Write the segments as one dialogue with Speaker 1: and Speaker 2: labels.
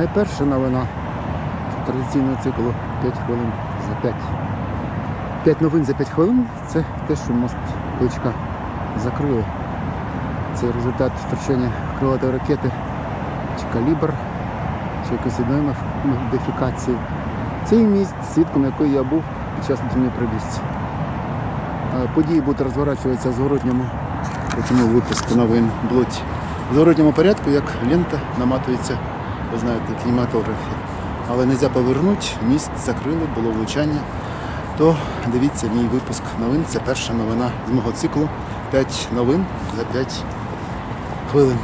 Speaker 1: Моя перша новина традиційного циклу 5 хвилин за 5. 5 новин за 5 хвилин це те, що мост кличка закрили. Це результат втручання крилатої ракети чи калібр, чи якоїсь одної модифікації. Цей міст, свідком якої я був під час Дніпробіжця. Події будуть розворачуватися в зворотньому випуску новин блоці. В зворотньому порядку, як лента наматується, ви знаєте, кінематографі. Але не можна повернути, міст закрили, було влучання. То дивіться мій випуск новин. Це перша новина з мого циклу. 5 новин за 5 хвилин.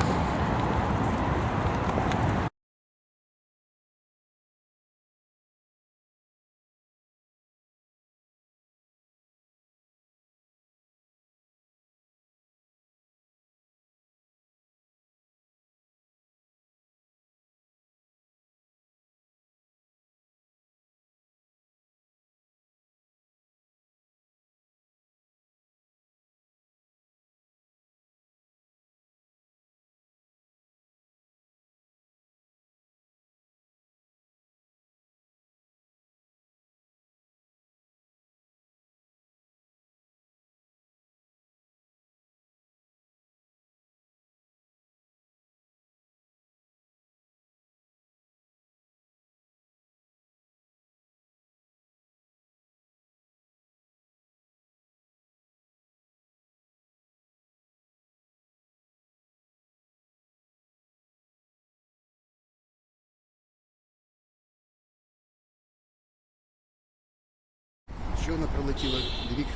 Speaker 1: Щойно прилетіло дві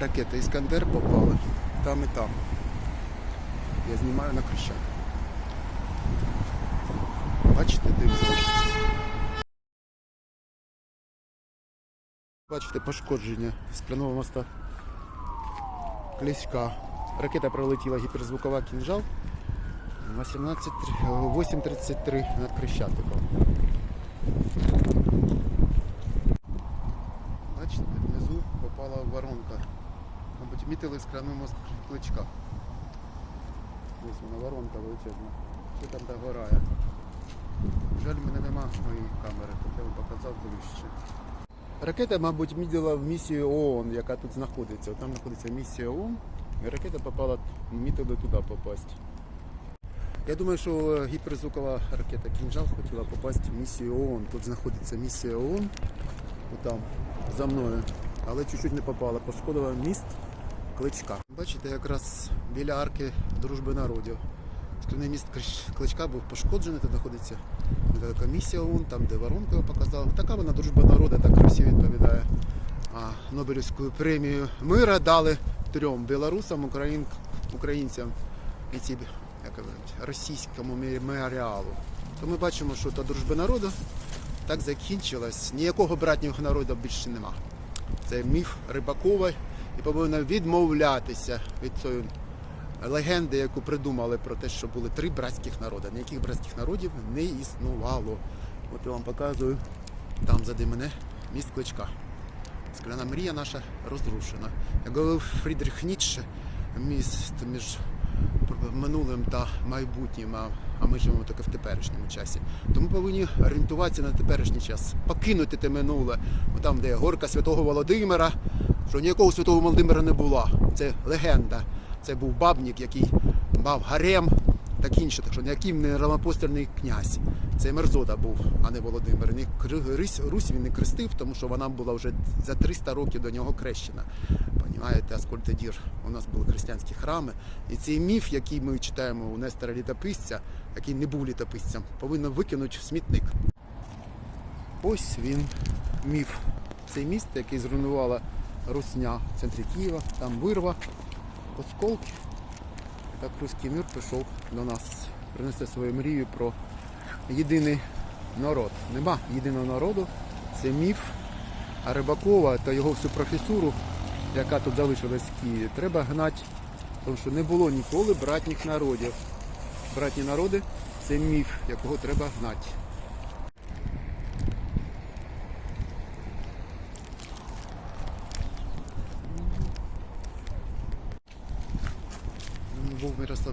Speaker 1: ракети Іскандер попали там і там. Я знімаю на Хрещатик. Бачите, дим залишився. Бачите пошкодження скляного моста Кліська. Ракета пролетіла гіперзвукова кінжал 18 8.33 над Хрещатиком. Бачите, внизу попала воронка. Мабуть, мітили скляний мост кличка. Ось вона воронка величезна. Що там догорає. Жаль, мене нема моєї камери, так я вам показав ближче. Ракета, мабуть, мідила в місію ООН, яка тут знаходиться. Там знаходиться місія ООН, і ракета попала, мітили туди попасти. Я думаю, що гіперзвукова ракета Кінжал хотіла попасти в місію ООН. Тут знаходиться місія ООН, отам, за мною. Але чуть-чуть не попала, пошкодила міст Кличка. Бачите, якраз біля арки Дружби народів. Скляний міст Кличка був пошкоджений, тут знаходиться місія ООН, там де воронку я показав. Така вона дружба народу, так Росія відповідає. А Нобелівську премію мира дали трьом білорусам, україн, українцям і ці як кажуть, російському меморіалу. То ми бачимо, що та дружба народу так закінчилась. Ніякого братнього народу більше нема. Це міф Рибакова і повинна відмовлятися від цієї легенди, яку придумали про те, що були три братських народи. Ніяких братських народів не існувало. От я вам показую там зади мене міст кличка. Скляна мрія наша розрушена. Як говорив Фрідріх Ніцше, міст між минулим та майбутнім, а- ми живемо тільки в теперішньому часі. Тому повинні орієнтуватися на теперішній час, покинути те минуле. Там, де горка святого Володимира, що ніякого святого Володимира не було. Це легенда. Це був бабник, який мав гарем, так інше, так що ніякий не равнопостільний князь. Це Мерзода був, а не Володимир. Ні Русь, він не крестив, тому що вона була вже за 300 років до нього крещена. Понімаєте, Аскольдедір, у нас були християнські храми. І цей міф, який ми читаємо у Нестора Літописця, який не був літописцем, повинно викинути в смітник. Ось він, міф. Цей міст, який зруйнувала Русня в центрі Києва, там вирва, осколки. Так руський мир прийшов до нас, принесе свою мрію про єдиний народ. Нема єдиного народу, це міф. А Рибакова та його всю професуру, яка тут залишилась в Києві, треба гнати, тому що не було ніколи братніх народів. Братні народи це міф, якого треба гнати.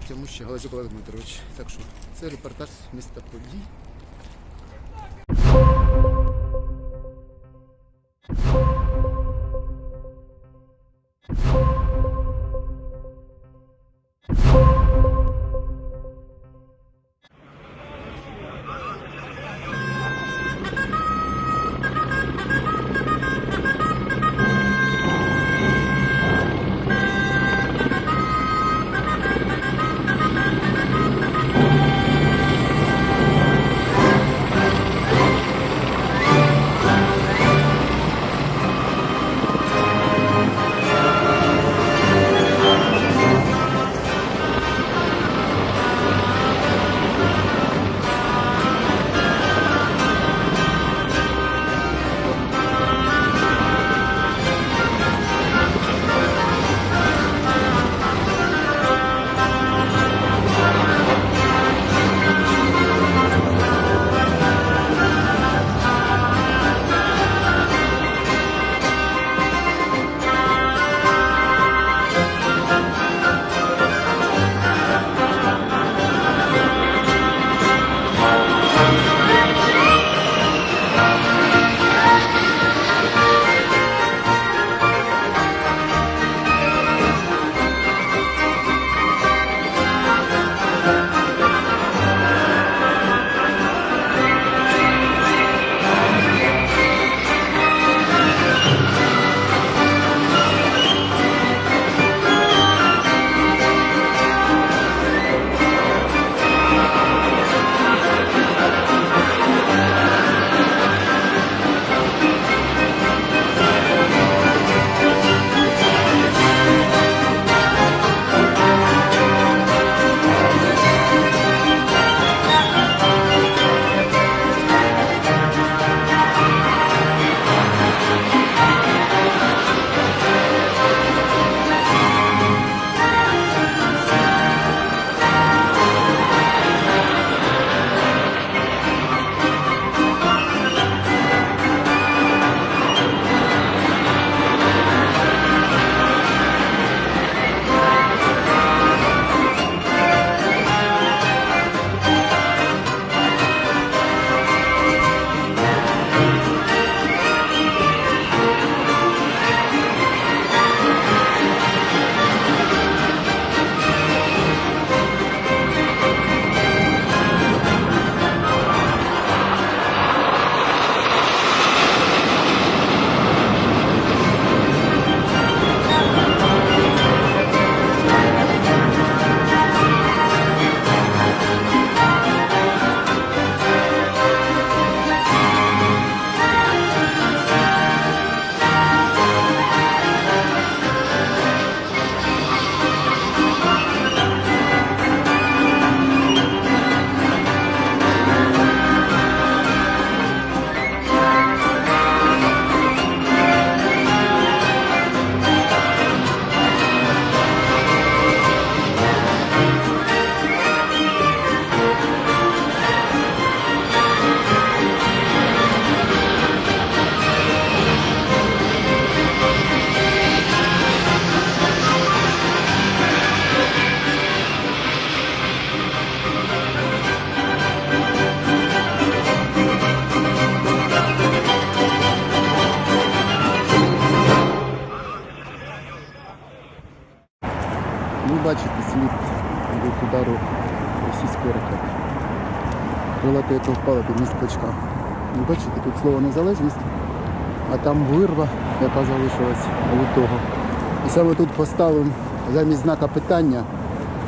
Speaker 1: Мирослав Тямущий, Галазюк Олег Дмитрович. Так що це репортаж з міста подій. Бачите, тут слово незалежність, а там вирва, яка залишилась від того. І саме тут поставимо замість знака питання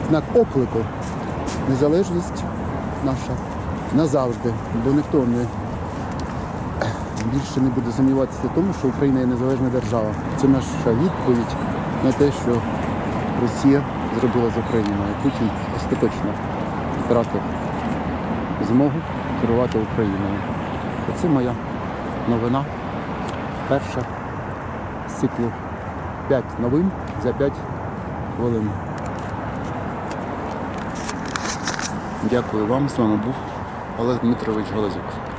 Speaker 1: знак оклику. Незалежність наша назавжди, бо ніхто не більше не буде сумніватися в тому, що Україна є незалежна держава. Це наша відповідь на те, що Росія зробила з Україною. І Путін остаточно втратив змогу керувати Україною. Оце моя новина. Перша з циклу 5 новин за 5 хвилин. Дякую вам. З вами був Олег Дмитрович Галазюк.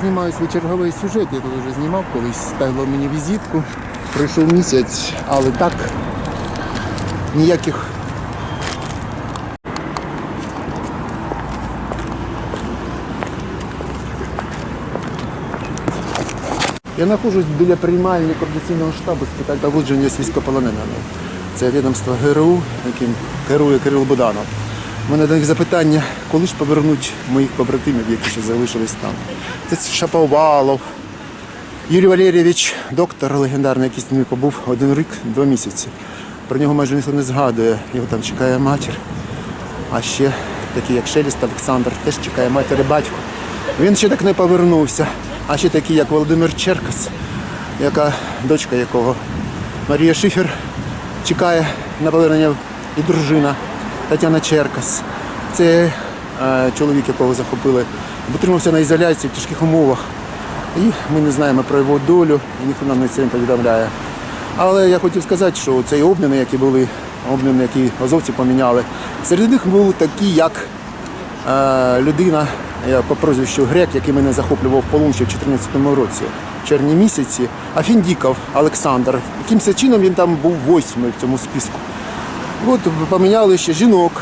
Speaker 1: Знімаю свій черговий сюжет, я тут вже знімав колись, ставило мені візитку. Пройшов місяць, але так ніяких Я знаходжусь біля приймальні координаційного штабу з питань поводження з військополоненими. Це відомство ГРУ, яким керує Кирил Буданов. У мене до них запитання, коли ж повернуть моїх побратимів, які ще залишились там. Це Шаповалов, Юрій Валерійович, доктор легендарний, який з ними побув один рік, два місяці. Про нього майже ніхто не згадує, його там чекає матір. А ще такий, як Шеліст Олександр, теж чекає матір і батько. Він ще так не повернувся. А ще такий, як Володимир Черкас, яка дочка якого Марія Шифер чекає на повернення і дружина Тетяна Черкас. Це е, чоловік, якого захопили, утримався на ізоляції в тяжких умовах. І ми не знаємо про його долю, і ніхто нам не це не повідомляє. Але я хотів сказати, що цей обміни, які були, обміни, які азовці поміняли, серед них був такий, як е, людина я по прозвищу Грек, який мене захоплював полон ще в 2014 році, в червні місяці, Афіндіков Олександр. Якимось чином він там був восьмий в цьому списку. От поміняли ще жінок.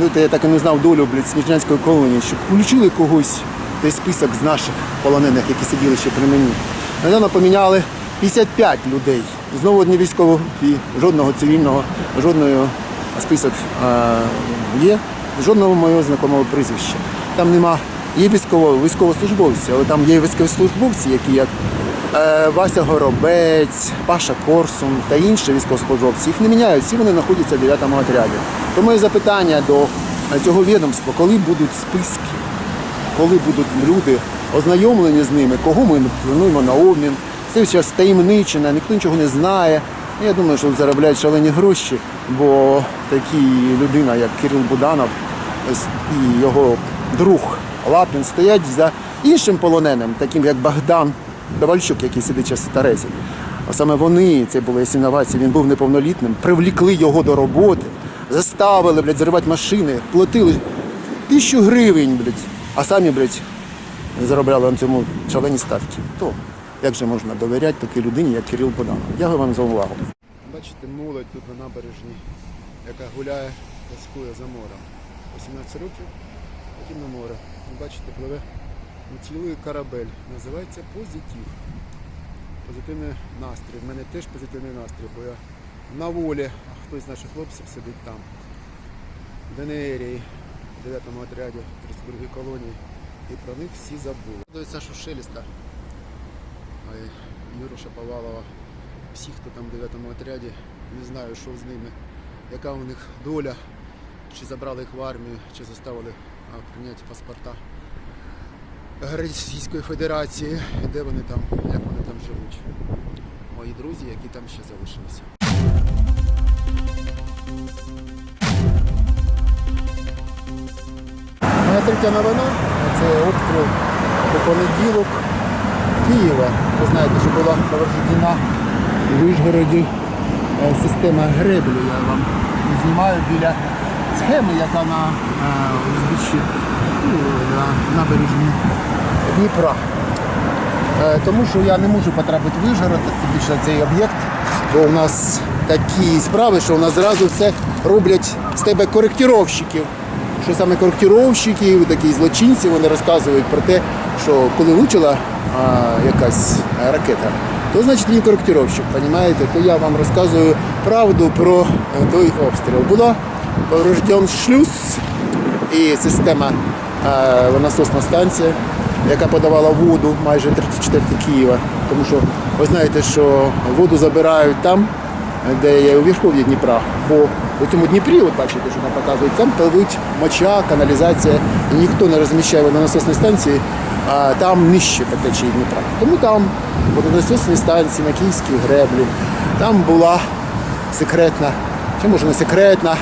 Speaker 1: Ну, я так і не знав долю блядь, Сніжнянської колонії, щоб включили когось той список з наших полонених, які сиділи ще при мені. Недавно поміняли 55 людей. Знову одні військові, жодного цивільного, жодної список е, є, жодного моєго знакомого прізвища. Там нема, є військово, військовослужбовці, але там є військовослужбовці, які як Вася Горобець, Паша Корсун та інші військовослужбовці. Їх не міняють, всі вони знаходяться в 9 отряді. Тому моє запитання до е, цього відомства, коли будуть списки, коли будуть люди ознайомлені з ними, кого ми плануємо на обмін. Це зараз таємничина, ніхто нічого не знає. Я думаю, що заробляють шалені гроші, бо такі людина, як Кирил Буданов і його друг Лапін стоять за іншим полоненим, таким як Богдан Давальчук, який сидить зараз в Терезі. А саме вони, це були інновації, він був неповнолітним, привлікли його до роботи, заставили блядь, заривати машини, платили тисячу гривень, блядь, а самі, блядь, заробляли на цьому шалені ставки. То як же можна довіряти такій людині, як Кирил Буданов? Дякую вам за увагу. Бачите, молодь тут на набережній, яка гуляє, тоскує за морем. 18 років, потім на море. Бачите, пливе цілий корабель. Називається Позитив. Позитивний настрій. У мене теж позитивний настрій, бо я на волі, а хтось з наших хлопців сидить там. В ДНРі, в 9 отряді, 32 колонії. І про них всі забули. До Сашу Шеліста, Юру Шаповалова, всі, хто там в 9 отряді, не знаю, що з ними, яка у них доля, чи забрали їх в армію, чи заставили прийняти паспорта Російської Федерації, де вони там, як вони там живуть. Мої друзі, які там ще залишилися. Моя третя новина це обстріл у понеділок Києва. Ви знаєте, що була проведена у Вишгороді е, система греблі. Я вам знімаю біля схеми, яка на е, узбіччі ну, на набережні Дніпра. Е, Тому що я не можу потрапити в Вишгород, тим більше цей об'єкт, бо у нас такі справи, що у нас зразу все роблять з тебе коректировщиків. що саме коректировщики, такі злочинці, вони розказують про те, що коли влучила а, якась ракета, то значить він коректировщик, розумієте? То я вам розказую правду про е, той обстріл. Була поврежден шлюз і система е, насосна станція, яка подавала воду майже 34 Києва. Тому що ви знаєте, що воду забирають там, де є у верхов'ї Дніпра. Бо у цьому Дніпрі, от бачите, що нам показують, там пливуть моча, каналізація, і ніхто не розміщає водонасосні станції, а там нижче по Дніпра. Тому там водонасосні станції на Київській греблі, там була секретна, чи може не секретна,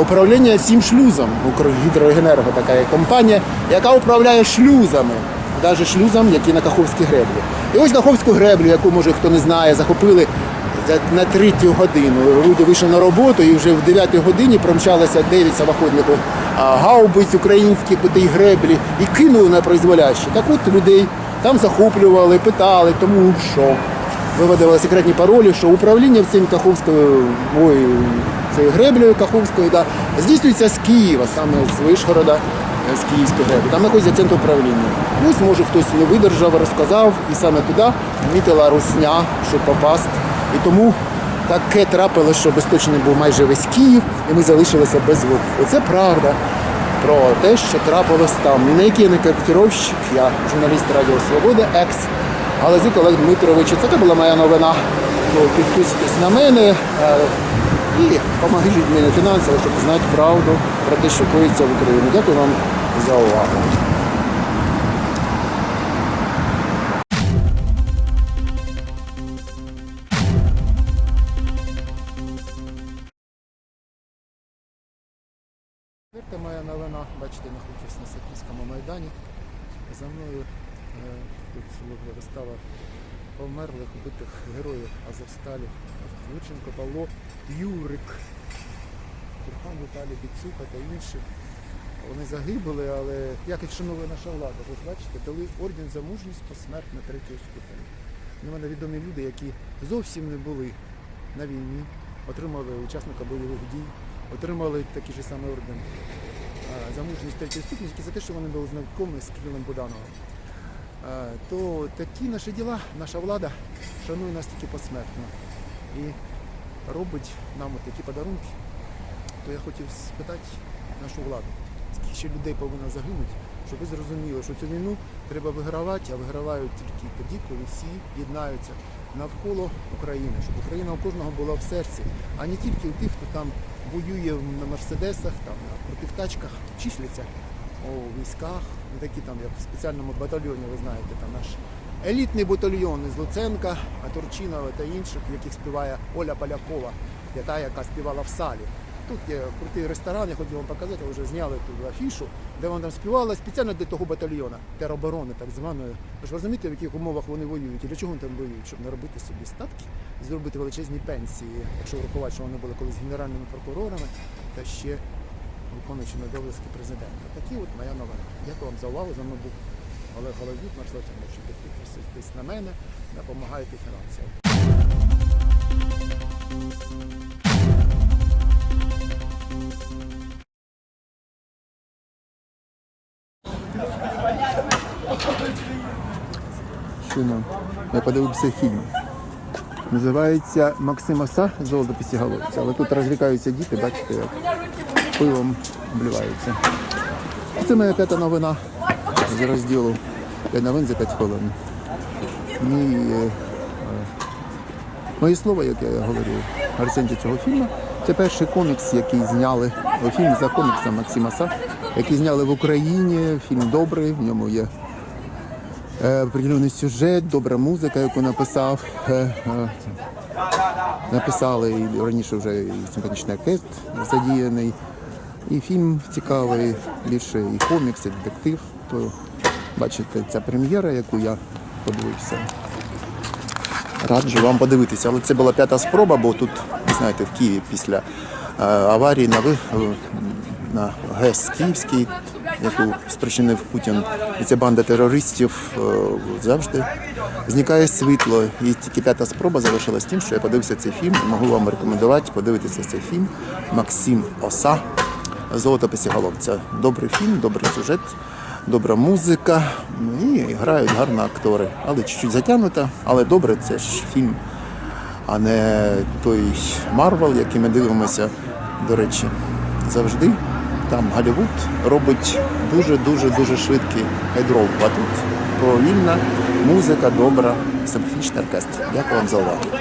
Speaker 1: управління цим шлюзом. Укргідрогенерго така є компанія, яка управляє шлюзами, навіть шлюзом, які на Каховській греблі. І ось Каховську греблю, яку може хто не знає, захопили за- на третю годину. Люди вийшли на роботу і вже в 9 годині промчалося 9 самоходників гаубиць українських по тій греблі і кинули на призволяще. Так от людей там захоплювали, питали, тому що виводили секретні паролі, що управління цим Каховською цією греблею Каховською да, здійснюється з Києва, саме з Вишгорода, е, з Київської греблі. Там знаходиться центр управління. Ось може хтось не видержав, розказав, і саме туди вмітила русня, щоб попасти. І тому таке трапилося, що безпечний був майже весь Київ, і ми залишилися без звуку. Оце правда про те, що трапилось там. І на який не коректировщик, я журналіст Радіо Свобода, екс Галазюк Олег Дмитрович. Це була моя новина. Ну, Підписуйтесь на мене е, і допоможіть мені фінансово, щоб знати правду про те, що коїться в Україні. Дякую вам за увагу. Це моя новина, бачите, знаходжусь на Софійському майдані. За мною е, тут вистава померлих убитих героїв Азовсталі. Лученко, Павло, Юрик, Турхан Віталій Біцуха та інші. Вони загибли, але як і шанує наша влада, ви бачите, дали орден за мужність посмертно третього ступеня. У мене відомі люди, які зовсім не були на війні, отримали учасника бойових дій, отримали такий же самий орден за мужність третьої ступені, тільки за те, що вони були знайомі з Кирилом Будановим. То такі наші діла, наша влада шанує нас тільки посмертно і робить нам такі подарунки. То я хотів спитати нашу владу, скільки ще людей повинно загинути, щоб ви зрозуміли, що цю війну треба вигравати, а вигравають тільки тоді, коли всі єднаються навколо України, щоб Україна у кожного була в серці, а не тільки у тих, хто там воює на мерседесах, там на крутих тачках, числяться у військах, не такі там, як в спеціальному батальйоні, ви знаєте, там наш елітний батальйон із Луценка, Турчинова та інших, в яких співає Оля Полякова, я та, яка співала в салі. Тут є крутий ресторан, я хотів вам показати, вже зняли тут афішу, де вона там співала спеціально для того батальйона, тероборони так званої. Ви ж розумієте, в яких умовах вони воюють і для чого вони там воюють? Щоб не робити собі статки зробити величезні пенсії, якщо врахувати, що вони були колись генеральними прокурорами та ще виконуючими обов'язки президента. Такі от моя новина. Дякую вам за увагу. За мною був Олег Головюк, наш підписуйтесь на мене, допомагайте фінансово. Щойно я подивився фільм. Називається Максим Оса Золото пісіголовця. Але тут розвлікаються діти, бачите, як пивом обливаються. Це моя п'ята новина з розділу 5 новин за 5 хвилин. Мій, е, е, мої слова, як я говорив, рецензія цього фільму. Це перший комікс, який зняли фільм за коміксом Максима Са, який зняли в Україні. Фільм добрий, в ньому є е, определений сюжет, добра музика, яку написав. Е, написали раніше вже і симфонічний оркестр задіяний. І фільм цікавий, більше і комікс, і детектив. То бачите, ця прем'єра, яку я подивився. Раджу вам подивитися. Але це була п'ята спроба, бо тут, знаєте, в Києві після е, аварії на, ви- е, на ГЕС Київський, яку спричинив Путін, і ця банда терористів е, завжди зникає світло. І тільки п'ята спроба залишилась тим, що я подивився цей фільм і можу вам рекомендувати подивитися цей фільм Максим Оса
Speaker 2: Золото писіголовця. Добрий фільм, добрий сюжет, добра музика. Ну, І грають гарно актори. Але чуть-чуть затягнуто, але добре, це ж фільм, а не той Марвел, який ми дивимося, до речі, завжди. Там Голлівуд робить дуже-дуже дуже швидкий хайдрол. А тут повільна музика, добра, симфонічний оркестр. Дякую вам за увагу.